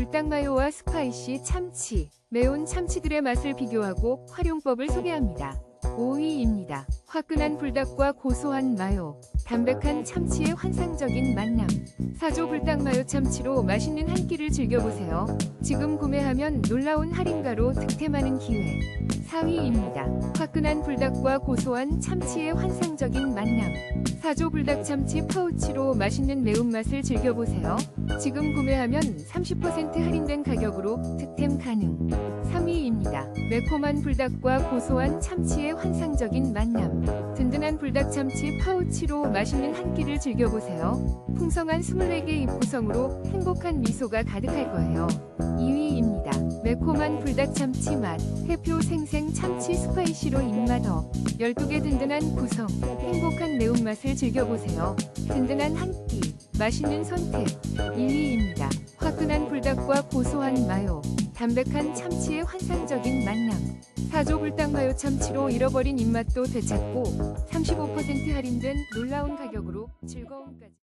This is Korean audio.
불닭마요와 스파이시 참치, 매운 참치들의 맛을 비교하고 활용법을 소개합니다. 5위입니다. 화끈한 불닭과 고소한 마요, 담백한 참치의 환상적인 만남. 사조 불닭 마요 참치로 맛있는 한 끼를 즐겨보세요. 지금 구매하면 놀라운 할인가로 득템하는 기회. 4위입니다. 화끈한 불닭과 고소한 참치의 환상적인 만남. 사조 불닭 참치 파우치로 맛있는 매운맛을 즐겨보세요. 지금 구매하면 30% 할인된 가격으로 득템 가능. 3위입니다. 매콤한 불닭과 고소한 참치의 환상적인 만남. 든든한 불닭 참치 파우치로 맛있는 한 끼를 즐겨보세요. 풍성한 24개 입 구성으로 행복한 미소가 가득할 거예요. 2위입니다. 매콤한 불닭 참치 맛. 해표 생생 참치 스파이시로 입맛 업. 12개 든든한 구성. 행복한 매운맛을 즐겨보세요. 든든한 한 끼. 맛있는 선택. 1위입니다. 화끈한 불닭과 고소한 마요. 담백한 참치의 환상적인 만남. 사조 불닭마요 참치로 잃어버린 입맛도 되찾고 35% 할인된 놀라운 가격으로 즐거움까지.